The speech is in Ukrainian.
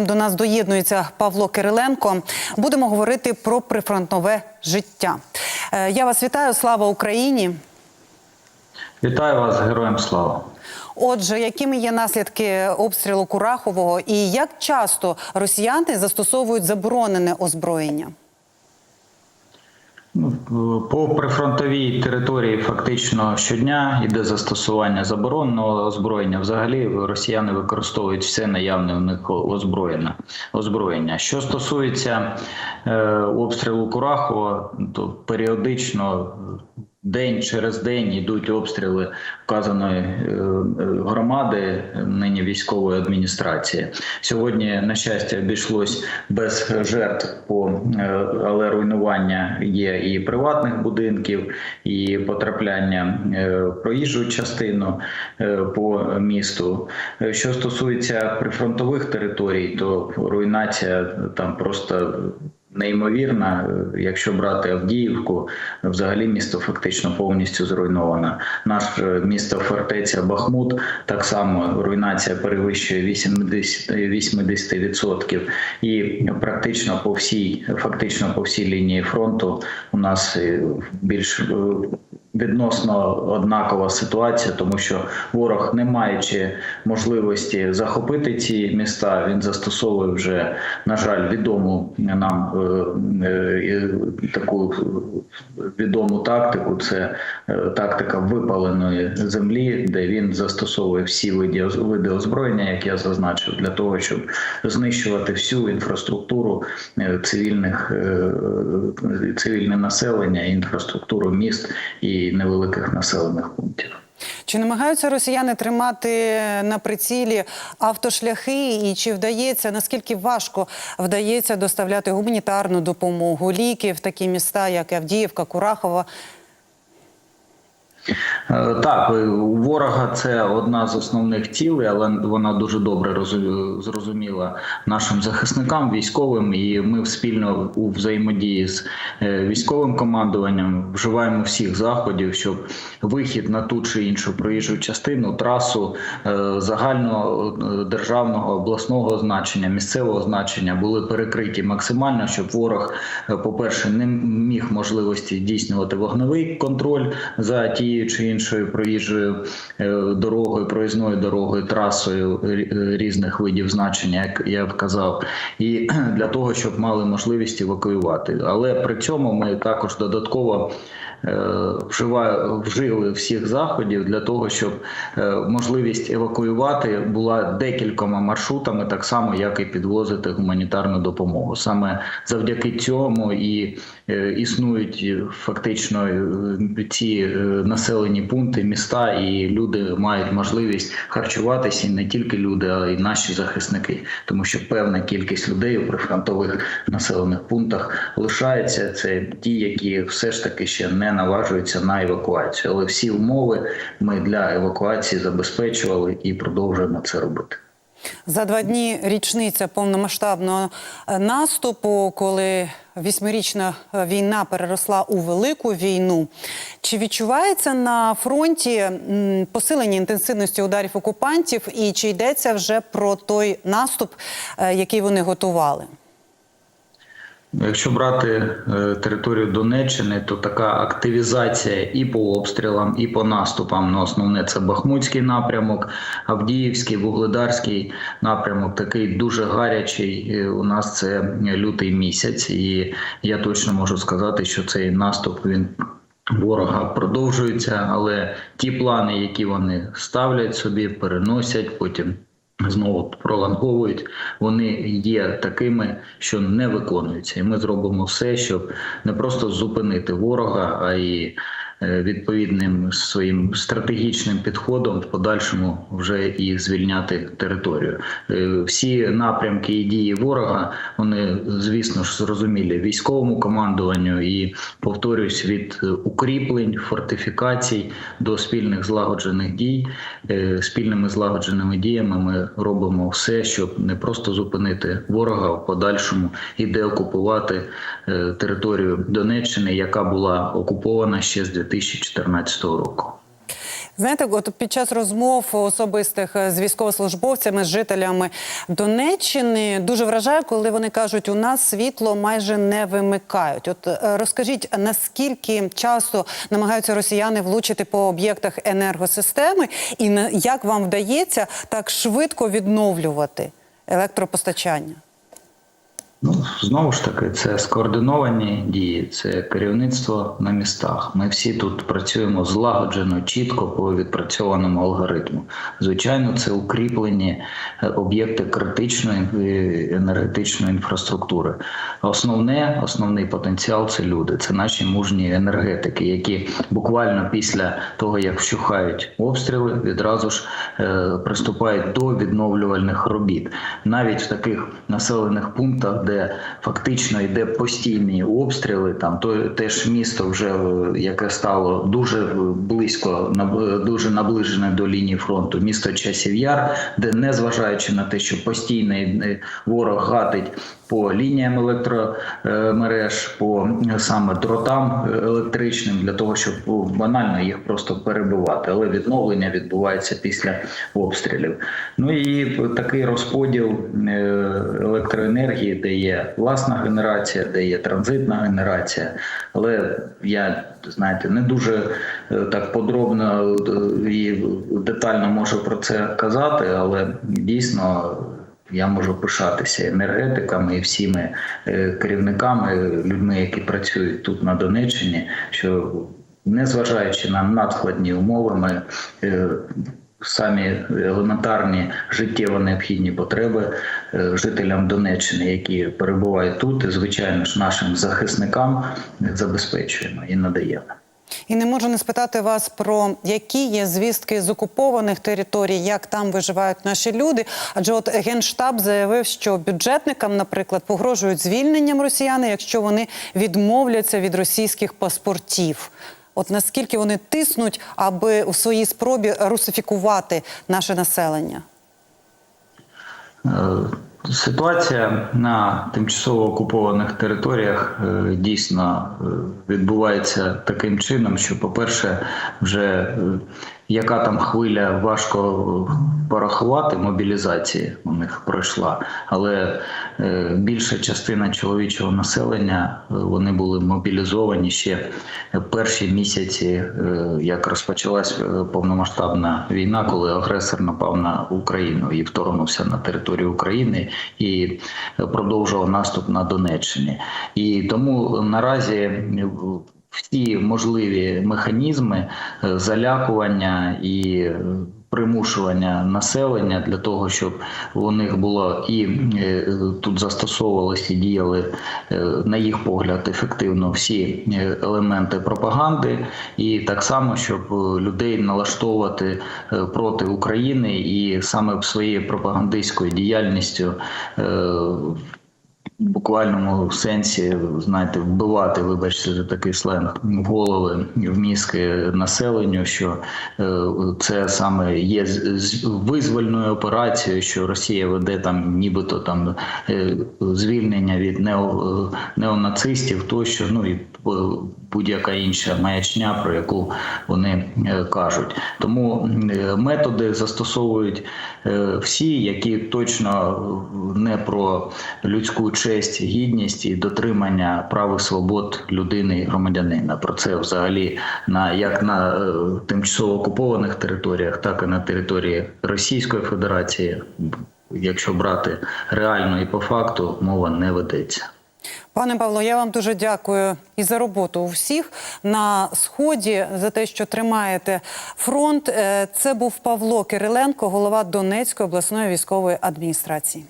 До нас доєднується Павло Кириленко. Будемо говорити про прифронтове життя. Е, Я вас вітаю. Слава Україні! Вітаю вас, героям слава. Отже, якими є наслідки обстрілу Курахового, і як часто росіяни застосовують заборонене озброєння? По прифронтовій території фактично щодня йде застосування забороненого озброєння. Взагалі росіяни використовують все наявне в них озброєння. озброєння. Що стосується е, обстрілу Курахова, то періодично. День через день йдуть обстріли вказаної е, громади, нині військової адміністрації. Сьогодні, на щастя, обійшлось без жертв, по, е, але руйнування є і приватних будинків, і потрапляння е, в проїжджу частину по місту. Що стосується прифронтових територій, то руйнація там просто неймовірна. Якщо брати Авдіївку, взагалі місто фактично повністю зруйновано. Наш місто фортеця Бахмут так само руйнація перевищує 80, 80%. І практично по всій, фактично по всій лінії фронту у нас е, більш е, Відносно однакова ситуація, тому що ворог, не маючи можливості захопити ці міста, він застосовує вже на жаль відому нам е, е, таку відому тактику. Це е, тактика випаленої землі, де він застосовує всі види, озброєння, як я зазначив, для того, щоб знищувати всю інфраструктуру цивільних цивільне населення, інфраструктуру міст і невеликих населених пунктів. Чи намагаються росіяни тримати на прицілі автошляхи, і чи вдається наскільки важко вдається доставляти гуманітарну допомогу, ліки в такі міста, як Авдіївка, Курахова? Е, Так, е, у ворога це одна з основних цілей, але вона дуже добре розу- зрозуміла нашим захисникам, військовим, і ми спільно у взаємодії з е, військовим командуванням вживаємо всіх заходів, щоб вихід на ту чи іншу проїжджу частину, трасу е, загального е, державного обласного значення, місцевого значення були перекриті максимально, щоб ворог, е, по-перше, не міг можливості здійснювати вогневий контроль за тією чи іншою проїжджою е, дорогою, проїзною дорогою, трасою різних видів значення, як я вказав, і для того, щоб мали можливість евакуювати. Але при цьому ми також додатково е, вжили всіх заходів для того, щоб е, можливість евакуювати була декількома маршрутами, так само як і підвозити гуманітарну допомогу. Саме завдяки цьому і е, існують е, фактично е, ці е, населені пункти, міста, і люди мають можливість харчуватися і не тільки люди, а й наші захисники, тому що певна кількість людей у прифронтових населених пунктах лишається. Це ті, які все ж таки ще не наважуються на евакуацію. Але всі умови ми для евакуації забезпечували і продовжуємо це робити. За два дні річниця повномасштабного е, наступу, коли вісьмирічна е, війна переросла у велику війну. Чи відчувається на фронті посилення інтенсивності ударів окупантів, і чи йдеться вже про той наступ, е, який вони готували? Якщо брати е, територію Донеччини, то така активізація і по обстрілам, і по наступам. Ну, основне це Бахмутський напрямок, Авдіївський, Вугледарський напрямок. Такий дуже гарячий. У нас це лютий місяць, і я точно можу сказати, що цей наступ він. Ворога продовжується, але ті плани, які вони ставлять собі, переносять потім знову пролонговують, вони є такими, що не виконуються. І ми зробимо все, щоб не просто зупинити ворога, а е, відповідним своїм стратегічним підходом в подальшому вже і звільняти територію. Е, Всі напрямки і дії ворога вони, звісно ж, зрозумілі військовому командуванню і повторюсь від е, укріплень, фортифікацій до спільних злагоджених дій. Е, Спільними злагодженими діями ми робимо все, щоб не просто зупинити ворога, в подальшому і деокупувати е, територію Донеччини, яка була окупована ще з 2014 року. Знаєте, от під час розмов особистих з військовослужбовцями, з жителями Донеччини дуже вражає, коли вони кажуть, у нас світло майже не вимикають. От е, розкажіть, наскільки часто намагаються росіяни влучити по об'єктах енергосистеми, і як вам вдається так швидко відновлювати електропостачання? Ну, знову ж таки, це скоординовані дії, це керівництво на містах. Ми всі тут працюємо злагоджено, чітко по відпрацьованому алгоритму. Звичайно, це укріплені е, об'єкти критичної е, енергетичної інфраструктури. Основне, основний потенціал це люди, це наші мужні енергетики, які буквально після того, як вщухають обстріли, відразу ж е, приступають до відновлювальних робіт. Навіть в таких населених пунктах, де фактично йде постійні обстріли, там то теж місто вже е, яке стало дуже е, близько, наб- дуже наближене до лінії фронту, місто Часів Яр, де незважаючи на те, що постійний е, ворог гатить по лініям електромереж, по е, саме дротам е, електричним для того, щоб ну, банально їх просто перебивати. Але відновлення відбувається після обстрілів. Ну і такий розподіл е, електроенергії, де є власна генерація, де є транзитна генерація. Але я знаєте, не дуже так подробно і детально можу про це казати, але дійсно. Я можу пишатися енергетиками і всіми е, керівниками, людьми, які працюють тут на Донеччині, що незважаючи на надскладні умови, ми е, самі елементарні життєво необхідні потреби е, жителям Донеччини, які перебувають тут, і звичайно ж нашим захисникам забезпечуємо і надаємо. І не можу не спитати вас про які є звістки з окупованих територій, як там виживають наші люди. Адже от генштаб заявив, що бюджетникам, наприклад, погрожують звільненням росіяни, якщо вони відмовляться від російських паспортів. От наскільки вони тиснуть, аби у своїй спробі русифікувати наше населення? Ситуація на тимчасово окупованих територіях е, дійсно е, відбувається таким чином, що, по-перше, вже е, яка там хвиля важко е, порахувати мобілізації у них пройшла, але е, більша частина чоловічого населення е, вони були мобілізовані ще перші місяці, як розпочалась повномасштабна війна, коли агресор напав на Україну і вторгнувся на територію України і продовжував наступ на Донеччині. І тому наразі всі можливі механізми е, залякування і е, примушування населення для того, щоб у них було і е, тут застосовувалися і діяли на їх погляд ефективно всі елементи пропаганди, і так само, щоб людей налаштовувати проти України і саме своєю пропагандистською діяльністю. Буквальному сенсі, знаєте, вбивати, вибачте, за такий сленг, в голови в мізки населенню, що е, це саме є з- визвольною операцією, що Росія веде там, нібито там е, звільнення від нео, неонацистів, тощо, ну і е, будь-яка інша маячня, про яку вони кажуть. Тому методи застосовують всі, які точно не про людську честь, гідність і дотримання прав і свобод людини і громадянина. Про це взагалі на як на е, тимчасово окупованих територіях, так і на території Російської Федерації. Якщо брати реально і по факту, мова не ведеться. Пане Павло, я вам дуже дякую і за роботу у всіх на сході за те, що тримаєте фронт. Е, Це був Павло Кириленко, голова Донецької обласної військової адміністрації.